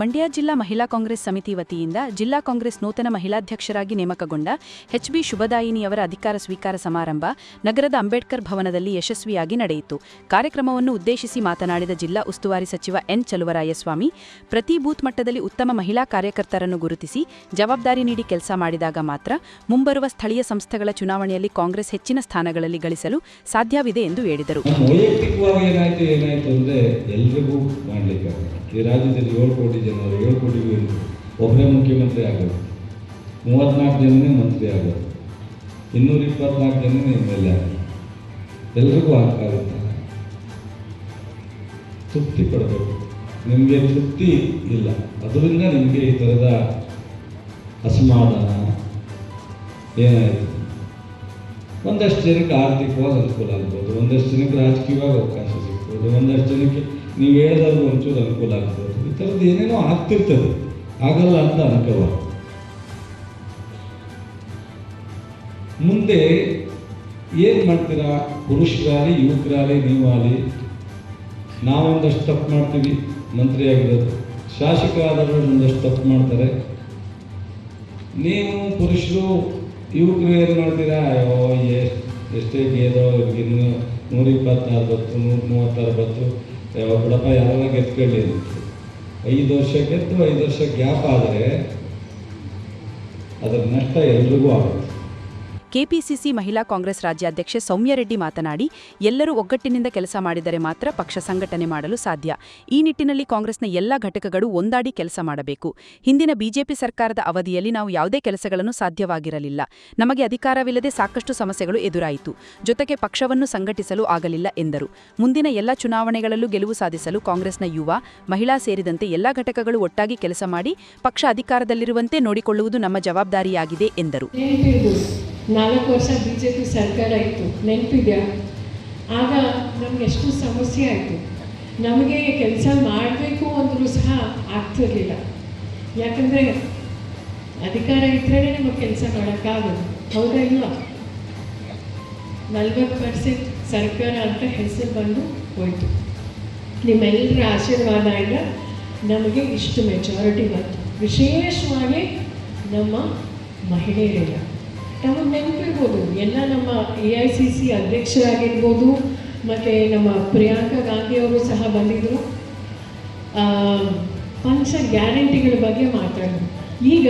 ಮಂಡ್ಯ ಜಿಲ್ಲಾ ಮಹಿಳಾ ಕಾಂಗ್ರೆಸ್ ಸಮಿತಿ ವತಿಯಿಂದ ಜಿಲ್ಲಾ ಕಾಂಗ್ರೆಸ್ ನೂತನ ಮಹಿಳಾಧ್ಯಕ್ಷರಾಗಿ ನೇಮಕಗೊಂಡ ಎಚ್ಬಿ ಶುಭದಾಯಿನಿಯವರ ಅಧಿಕಾರ ಸ್ವೀಕಾರ ಸಮಾರಂಭ ನಗರದ ಅಂಬೇಡ್ಕರ್ ಭವನದಲ್ಲಿ ಯಶಸ್ವಿಯಾಗಿ ನಡೆಯಿತು. ಕಾರ್ಯಕ್ರಮವನ್ನು ಉದ್ದೇಶಿಸಿ ಮಾತನಾಡಿದ ಜಿಲ್ಲಾ ಉಸ್ತುವಾರಿ ಸಚಿವ ಎನ್ ಚಲುವರಾಯಸ್ವಾಮಿ, ಪ್ರತಿ ಬೂತ್ ಮಟ್ಟದಲ್ಲಿ ಉತ್ತಮ ಮಹಿಳಾ ಕಾರ್ಯಕರ್ತರನ್ನು ಗುರುತಿಸಿ ಜವಾಬ್ದಾರಿ ನೀಡಿ ಕೆಲಸ ಮಾಡಿದಾಗ ಮಾತ್ರ ಮುಂಬರುವ ಸ್ಥಳೀಯ ಸಂಸ್ಥೆಗಳ ಚುನಾವಣೆಯಲ್ಲಿ ಕಾಂಗ್ರೆಸ್ ಹೆಚ್ಚಿನ ಸ್ಥಾನಗಳಲ್ಲಿ ಗಳಿಸಲು ಸಾಧ್ಯವಿದೆ ಎಂದು ಹೇಳಿದರು. ಈ ರಾಜ್ಯದಲ್ಲಿ ಏಳು ಕೋಟಿ ಜನರು, ಏಳು ಕೋಟಿಗೂ ಇಲ್ಲ ಒಬ್ಬರೇ ಮುಖ್ಯಮಂತ್ರಿ ಆಗೋದು ಮೂವತ್ನಾಲ್ಕು ಜನನೇ ಮಂತ್ರಿ ಆಗೋದು ಇನ್ನೂರ ಇಪ್ಪತ್ನಾಲ್ಕು ಜನನೇ ಎಂ ಎಲ್ ಎ ಆಗೋದು ಎಲ್ರಿಗೂ ಆಗುತ್ತೆ ತೃಪ್ತಿ ಪಡಬೇಕು. ನಿಮಗೆ ತೃಪ್ತಿ ಇಲ್ಲ. ಅದರಿಂದ ನಿಮಗೆ ಈ ಥರದ ಅಸಮಾಧಾನ ಏನಾಯಿತು? ಒಂದಷ್ಟು ಜನಕ್ಕೆ ಆರ್ಥಿಕವಾಗಿ ಅನುಕೂಲ ಆಗ್ಬೋದು, ಒಂದಷ್ಟು ಜನಕ್ಕೆ ರಾಜಕೀಯವಾಗಿ ಅವಕಾಶ ಸಿಗ್ಬೋದು, ಒಂದಷ್ಟು ಜನಕ್ಕೆ ನೀವು ಹೇಳಿದಾಗ ಒಂಚೂರು ಅನುಕೂಲ ಆಗ್ಬೋದು. ಈ ಥರದ್ದು ಏನೇನೋ ಆಗ್ತಿರ್ತದೆ. ಆಗಲ್ಲ ಅಂತ ಅನುಕೂಲ ಮುಂದೆ ಏನು ಮಾಡ್ತೀರಾ? ಪುರುಷರಾಗಲಿ ಯುವಕರಾಗಲಿ ನೀವಾಗಲಿ ನಾವೊಂದಷ್ಟು ತಪ್ಪು ಮಾಡ್ತೀವಿ. ಮಂತ್ರಿ ಆಗಿರೋದು ಶಾಸಕ ಆದವರು ಒಂದಷ್ಟು ತಪ್ಪು ಮಾಡ್ತಾರೆ. ನೀವು ಪುರುಷರು, ಯುವಕರು ಏನು ಮಾಡ್ತೀರಾ? ಅಯ್ಯೋ, ಎಷ್ಟು ಗೇದೋ ಇನ್ನು ನೂರ ಇಪ್ಪತ್ತಾರು ಬತ್ತು ನೂರ ಮೂವತ್ತಾರು ಬತ್ತು ಅಯ್ಯೋ ಬಿಡಪ್ಪ ಯಾರನ್ನ ಗೆದ್ಕೊಳ್ಳಿ ಐದು ವರ್ಷ ಗೆದ್ದು ಐದು ವರ್ಷ ಗ್ಯಾಪ್ ಆದರೆ ಅದರ ನಷ್ಟ ಎಲ್ರಿಗೂ ಆಗುತ್ತೆ. ಕೆಪಿಸಿಸಿ ಮಹಿಳಾ ಕಾಂಗ್ರೆಸ್ ರಾಜ್ಯಾಧ್ಯಕ್ಷೆ ಸೌಮ್ಯರೆಡ್ಡಿ ಮಾತನಾಡಿ, ಎಲ್ಲರೂ ಒಗ್ಗಟ್ಟಿನಿಂದ ಕೆಲಸ ಮಾಡಿದರೆ ಮಾತ್ರ ಪಕ್ಷ ಸಂಘಟನೆ ಮಾಡಲು ಸಾಧ್ಯ. ಈ ನಿಟ್ಟಿನಲ್ಲಿ ಕಾಂಗ್ರೆಸ್ನ ಎಲ್ಲ ಘಟಕಗಳು ಒಂದಾಡಿ ಕೆಲಸ ಮಾಡಬೇಕು. ಹಿಂದಿನ ಬಿಜೆಪಿ ಸರ್ಕಾರದ ಅವಧಿಯಲ್ಲಿ ನಾವು ಯಾವುದೇ ಕೆಲಸಗಳನ್ನು ಸಾಧ್ಯವಾಗಿರಲಿಲ್ಲ. ನಮಗೆ ಅಧಿಕಾರವಿಲ್ಲದೆ ಸಾಕಷ್ಟು ಸಮಸ್ಯೆಗಳು ಎದುರಾಯಿತು. ಜೊತೆಗೆ ಪಕ್ಷವನ್ನು ಸಂಘಟಿಸಲು ಆಗಲಿಲ್ಲ ಎಂದರು. ಮುಂದಿನ ಎಲ್ಲ ಚುನಾವಣೆಗಳಲ್ಲೂ ಗೆಲುವು ಸಾಧಿಸಲು ಕಾಂಗ್ರೆಸ್ನ ಯುವ, ಮಹಿಳಾ ಸೇರಿದಂತೆ ಎಲ್ಲ ಘಟಕಗಳು ಒಟ್ಟಾಗಿ ಕೆಲಸ ಮಾಡಿ, ಪಕ್ಷ ಅಧಿಕಾರದಲ್ಲಿರುವಂತೆ ನೋಡಿಕೊಳ್ಳುವುದು ನಮ್ಮ ಜವಾಬ್ದಾರಿಯಾಗಿದೆ ಎಂದರು. ನಾಲ್ಕು ವರ್ಷ ಬಿ ಜೆ ಪಿ ಸರ್ಕಾರ ಇತ್ತು, ನೆನಪಿದೆಯಾ? ಆಗ ನಮ್ಗೆ ಎಷ್ಟು ಸಮಸ್ಯೆ ಆಯಿತು. ನಮಗೆ ಕೆಲಸ ಮಾಡಬೇಕು ಅಂದರೂ ಸಹ ಆಗ್ತಿರಲಿಲ್ಲ. ಯಾಕಂದರೆ ಅಧಿಕಾರ ಇದ್ರೇ ನಮಗೆ ಕೆಲಸ ಮಾಡೋಕ್ಕಾಗೋದು. ಹೌದಾ ಇಲ್ವಾ? ನಲ್ವತ್ತು ಪರ್ಸೆಂಟ್ ಸರ್ಕಾರ ಅಂತ ಹೆಸರು ಬಂದು ಹೋಯಿತು. ನಿಮ್ಮೆಲ್ಲರ ಆಶೀರ್ವಾದ ಇಲ್ಲ ನಮಗೆ ಇಷ್ಟು ಮೆಚಾರಿಟಿ ಬಂತು. ವಿಶೇಷವಾಗಿ ನಮ್ಮ ಮಹಿಳೆಯರೆಲ್ಲ. ನಮಗೆ ನೆನಪಿರ್ಬೋದು. ಎಲ್ಲ ನಮ್ಮ ಎ ಐ ಸಿ ಸಿ ಅಧ್ಯಕ್ಷರಾಗಿರ್ಬೋದು, ಮತ್ತು ನಮ್ಮ ಪ್ರಿಯಾಂಕಾ ಗಾಂಧಿಯವರು ಸಹ ಬಂದಿದ್ದರು ಪಂಚ ಗ್ಯಾರಂಟಿಗಳ ಬಗ್ಗೆ ಮಾತಾಡಿದ್ರು ಈಗ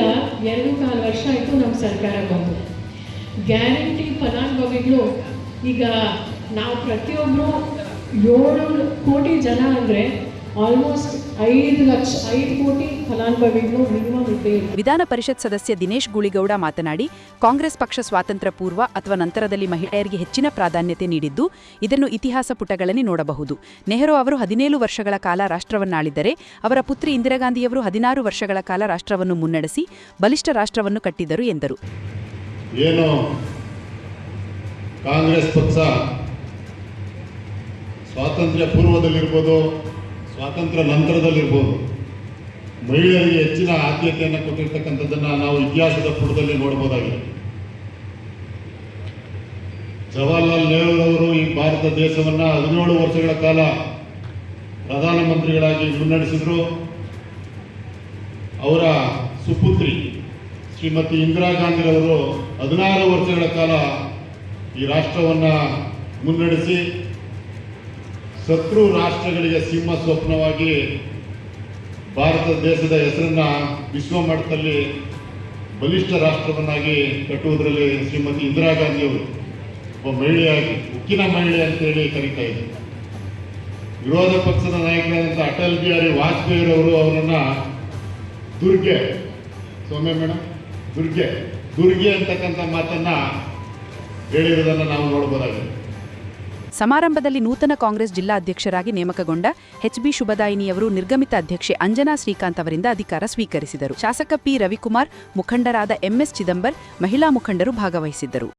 ಎರಡು ಕಾಲು ವರ್ಷ ಆಯಿತು ನಮ್ಮ ಸರ್ಕಾರ ಬಂದು. ಗ್ಯಾರಂಟಿ ಫಲಾನುಭವಿಗಳು, ಈಗ ನಾವು ಪ್ರತಿಯೊಬ್ಬರು ಏಳು ಕೋಟಿ ಜನ ಅಂದರೆ ಆಲ್ಮೋಸ್ಟ್ ಐದು ಲಕ್ಷ ಐದು ಕೋಟಿ ಫಲಾನುಭವಿಗಳು ಮಿನಿಮಮ್ ಇದ್ದೇ ವಿಧಾನ ಪರಿಷತ್ ಸದಸ್ಯ ದಿನೇಶ್ ಗುಳಿಗೌಡ ಮಾತನಾಡಿ ಕಾಂಗ್ರೆಸ್ ಪಕ್ಷ ಸ್ವಾತಂತ್ರ್ಯ ಪೂರ್ವ ಅಥವಾ ನಂತರದಲ್ಲಿ ಮಹಿಳೆಯರಿಗೆ ಹೆಚ್ಚಿನ ಪ್ರಾಧಾನ್ಯತೆ ನೀಡಿದ್ದು ಇದನ್ನು ಇತಿಹಾಸ ಪುಟಗಳಲ್ಲಿ ನೋಡಬಹುದು. ನೆಹರು ಅವರು ಹದಿನೇಳು ವರ್ಷಗಳ ಕಾಲ ರಾಷ್ಟ್ರವನ್ನಾಳಿದ್ದರೆ ಅವರ ಪುತ್ರಿ ಇಂದಿರಾಗಾಂಧಿಯವರು ಹದಿನಾರು ವರ್ಷಗಳ ಕಾಲ ರಾಷ್ಟ್ರವನ್ನು ಮುನ್ನಡೆಸಿ ಬಲಿಷ್ಠ ರಾಷ್ಟ್ರವನ್ನು ಕಟ್ಟಿದರು ಎಂದರು. ಏನು? ಕಾಂಗ್ರೆಸ್ ಪಕ್ಷ ಸ್ವಾತಂತ್ರ್ಯ ಪೂರ್ವದಲ್ಲಿರ್ಬೋದು ಸ್ವಾತಂತ್ರ್ಯ ನಂತರದಲ್ಲಿರ್ಬೋದು. ಮಹಿಳೆಯರಿಗೆ ಹೆಚ್ಚಿನ ಆದ್ಯತೆಯನ್ನು ಕೊಟ್ಟಿರ್ತಕ್ಕಂಥದ್ದನ್ನು ನಾವು ಇತಿಹಾಸದ ಪುಟದಲ್ಲಿ ನೋಡ್ಬೋದಾಗಿದೆ. ಜವಾಹರ್ಲಾಲ್ ನೆಹರೂರವರು ಈ ಭಾರತ ದೇಶವನ್ನು ಹದಿನೇಳು ವರ್ಷಗಳ ಕಾಲ ಪ್ರಧಾನಮಂತ್ರಿಗಳಾಗಿ ಮುನ್ನಡೆಸಿದರು. ಅವರ ಸುಪುತ್ರಿ ಶ್ರೀಮತಿ ಇಂದಿರಾ ಗಾಂಧಿರವರು ಹದಿನಾರು ವರ್ಷಗಳ ಕಾಲ ಈ ರಾಷ್ಟ್ರವನ್ನು ಮುನ್ನಡೆಸಿ ಶತ್ರು ರಾಷ್ಟ್ರಗಳಿಗೆ ಸಿಂಹ ಸ್ವಪ್ನವಾಗಿ ಭಾರತ ದೇಶದ ಹೆಸರನ್ನ ವಿಶ್ವ ಮಟ್ಟದಲ್ಲಿ ಬಲಿಷ್ಠ ರಾಷ್ಟ್ರವನ್ನಾಗಿ ಕಟ್ಟುವುದರಲ್ಲಿ ಶ್ರೀಮತಿ ಇಂದಿರಾ ಗಾಂಧಿಯವರು ಒಬ್ಬ ಮಹಿಳೆಯಾಗಿ, ಉಕ್ಕಿನ ಮಹಿಳೆ ಅಂತೇಳಿ ಕರೀತಾ ಇದ್ದರು. ವಿರೋಧ ಪಕ್ಷದ ನಾಯಕರಾದಂಥ ಅಟಲ್ ಬಿಹಾರಿ ವಾಜಪೇಯಿರವರು ಅವರನ್ನ ದುರ್ಗೆ, ಸೌಮ್ಯ ಮೇಡಮ್ ದುರ್ಗೆ ದುರ್ಗೆ ಅಂತಕ್ಕಂಥ ಮಾತನ್ನ ಹೇಳಿರೋದನ್ನು ನಾವು ನೋಡ್ಬೋದಾಗಿದೆ. ಸಮಾರಂಭದಲ್ಲಿ ನೂತನ ಕಾಂಗ್ರೆಸ್ ಜಿಲ್ಲಾ ಅಧ್ಯಕ್ಷರಾಗಿ ನೇಮಕಗೊಂಡ ಎಚ್ಬಿ ಶುಭದಾಯಿನಿಯವರು ನಿರ್ಗಮಿತ ಅಧ್ಯಕ್ಷೆ ಅಂಜನಾ ಶ್ರೀಕಾಂತ್ ಅವರಿಂದ ಅಧಿಕಾರ ಸ್ವೀಕರಿಸಿದರು. ಶಾಸಕ ಪಿ ರವಿಕುಮಾರ್ ಮುಖಂಡರಾದ ಎಂಎಸ್ ಚಿದಂಬರ್ ಮಹಿಳಾ ಮುಖಂಡರು ಭಾಗವಹಿಸಿದ್ದರು.